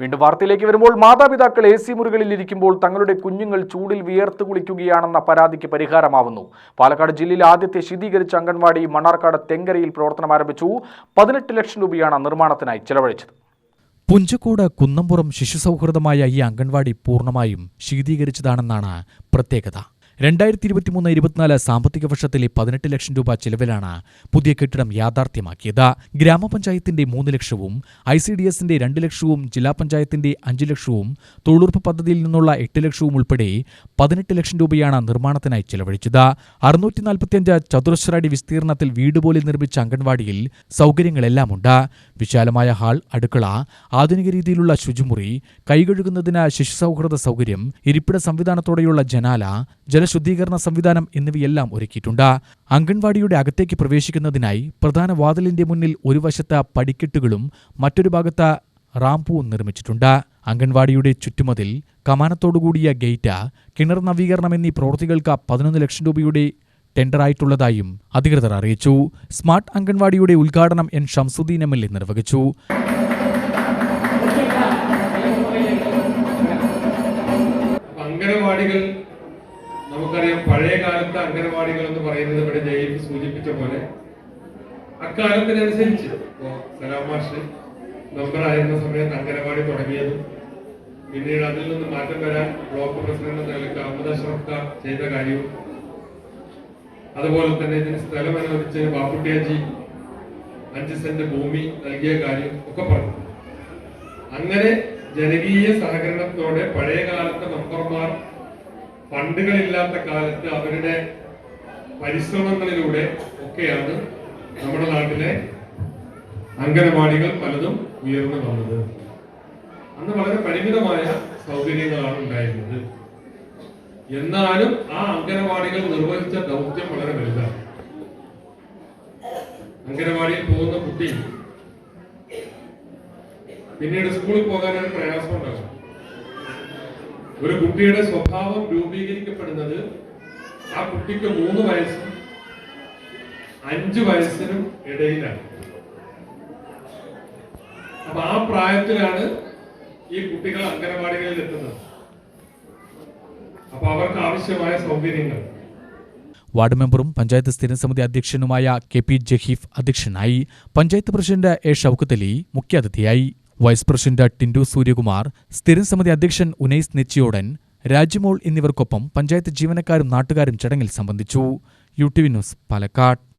വീണ്ടും വാർത്തയിലേക്ക് വരുമ്പോൾ മാതാപിതാക്കൾ എ സി മുറികളിൽ ഇരിക്കുമ്പോൾ തങ്ങളുടെ കുഞ്ഞുങ്ങൾ ചൂടിൽ വിയർത്ത് കുളിക്കുകയാണെന്ന പരാതിക്ക് പരിഹാരമാവുന്നു. പാലക്കാട് ജില്ലയിൽ ആദ്യത്തെ ശീതീകരിച്ച അംഗൻവാടി മണ്ണാർക്കാട് തെങ്കരയിൽ പ്രവർത്തനം ആരംഭിച്ചു. പതിനെട്ട് ലക്ഷം രൂപയാണ് നിർമ്മാണത്തിനായി ചെലവഴിച്ചത്. പുഞ്ചക്കോട് കുന്നംപുറം ശിശുസൗഹൃദമായ ഈ അംഗൻവാടി പൂർണമായും ശീതീകരിച്ചതാണെന്നാണ് പ്രത്യേകത. രണ്ടായിരത്തി ഇരുപത്തിമൂന്ന് ഇരുപത്തിനാല് സാമ്പത്തിക വർഷത്തിലെ പതിനെട്ട് ലക്ഷം രൂപ ചെലവിലാണ് പുതിയ കെട്ടിടം യാഥാർത്ഥ്യമാക്കിയത്. ഗ്രാമപഞ്ചായത്തിന്റെ മൂന്ന് ലക്ഷവും ഐ സി ഡി എസിന്റെ രണ്ട് ലക്ഷവും ജില്ലാ പഞ്ചായത്തിന്റെ അഞ്ച് ലക്ഷവും തൊഴിലുറപ്പ് പദ്ധതിയിൽ നിന്നുള്ള എട്ട് ലക്ഷവും ഉൾപ്പെടെ പതിനെട്ട് ലക്ഷം രൂപയാണ് നിർമ്മാണത്തിനായി ചെലവഴിച്ചത്. അറുന്നൂറ്റി നാൽപ്പത്തിയഞ്ച് ചതുരശ്ര അടി വിസ്തീർണത്തിൽ വീട് പോലെ നിർമ്മിച്ച അംഗൻവാടിയിൽ സൗകര്യങ്ങളെല്ലാമുണ്ട്. വിശാലമായ ഹാൾ അടുക്കള ആധുനിക രീതിയിലുള്ള ശുചിമുറി കൈകഴുകുന്നതിന് ശിശുസൗഹൃദ സൗകര്യം ഇരിപ്പിട സംവിധാനത്തോടെയുള്ള ജനാല ജലശുദ്ധീകരണ സംവിധാനം എന്നിവയെല്ലാം ഒരുക്കിയിട്ടുണ്ട്. അംഗൻവാടിയുടെ അകത്തേക്ക് പ്രവേശിക്കുന്നതിനായി പ്രധാന വാതിലിന്റെ മുന്നിൽ ഒരു വശത്ത് പടിക്കെട്ടുകളും മറ്റൊരു ഭാഗത്ത് റാംപൂവും നിർമ്മിച്ചിട്ടുണ്ട്. അംഗൻവാടിയുടെ ചുറ്റുമതിൽ കമാനത്തോടുകൂടിയ ഗേറ്റ് കിണർ നവീകരണം എന്നീ പ്രവൃത്തികൾക്ക് പതിനൊന്ന് ലക്ഷം രൂപയുടെ ടെൻഡറായിട്ടുള്ളതായും അധികൃതർ അറിയിച്ചു. സ്മാർട്ട് അംഗൻവാടിയുടെ ഉദ്ഘാടനം N. Shamsudheen M. L. A നിർവഹിച്ചു. അംഗൻവാടികൾ പഴയ കാലത്തെ അംഗനവാടികൾ എന്ന് പറയുന്നത് ഇവിടെ ജയിൽ സൂചിപ്പിച്ച പോലെ അക്കാലത്തിനനുസരിച്ച്. ഇപ്പോ സലാം മാഷ് മെമ്പറായിരുന്ന സമയത്ത് അംഗനവാടി തുടങ്ങിയതും പിന്നീട് അതിൽ നിന്ന് മാറ്റം വരാൻ ബ്ലോക്ക് പ്രസിഡന്റ് എന്ന നിലയ്ക്ക് അഹമ്മദ് അഷ്റഫ് ചെയ്ത കാര്യവും അതുപോലെ തന്നെ ഇതിന് സ്ഥലം അനുവദിച്ച് ബാപ്പുട്ടിയാജി അഞ്ച് സെന്റ് ഭൂമി നൽകിയ കാര്യം ഒക്കെ പറഞ്ഞു. അങ്ങനെ ജനകീയ സഹകരണത്തോടെ പഴയ കാലത്തെ മെമ്പർമാർ ഫണ്ടുകളില്ലാത്ത കാലത്ത് അവരുടെ പരിശ്രമങ്ങളിലൂടെ ഒക്കെയാണ് നമ്മുടെ നാട്ടിലെ അംഗനവാടികൾ പലതും ഉയർന്നു വന്നത്. അന്ന് വളരെ പരിമിതമായ സൗകര്യങ്ങളാണ് ഉണ്ടായിരുന്നത്. എന്നാലും ആ അംഗനവാടികൾ നിർവഹിച്ച ദൗത്യം വളരെ വലുതാണ്. അംഗനവാടിയിൽ പോകുന്ന കുട്ടി പിന്നീട് സ്കൂളിൽ പോകാനൊരു ഒരു പ്രയാസം ഉണ്ടാകും ഒരു കുട്ടിയുടെ സ്വഭാവം രൂപീകരിക്കപ്പെടുന്നത് ആ കുട്ടിക്ക് മൂന്ന് വയസ്സും അഞ്ചു വയസ്സിനും ഇടയിലാണ്. അപ്പൊ ആ പ്രായത്തിലാണ് ഈ കുട്ടികൾ അംഗനവാടികളിൽ എത്തുന്നത് അപ്പൊ അവർക്ക് ആവശ്യമായ സൗകര്യങ്ങൾ. വാർഡ് മെമ്പറും പഞ്ചായത്ത് സ്ഥിരം സമിതി അധ്യക്ഷനുമായ കെ പി ജഹീഫ് അധ്യക്ഷനായി പഞ്ചായത്ത് പ്രസിഡന്റ് എ ഷൌക്കത്തലി മുഖ്യാതിഥിയായി. വൈസ് പ്രസിഡന്റ് ടിൻഡു സൂര്യകുമാർ സ്ഥിരം സമിതി അധ്യക്ഷൻ ഉനൈസ് നെച്ചിയോടൻ രാജ്യമോൾ എന്നിവർക്കൊപ്പം പഞ്ചായത്ത് ജീവനക്കാരും നാട്ടുകാരും ചടങ്ങിൽ സംബന്ധിച്ചു. U T V news Palakkad.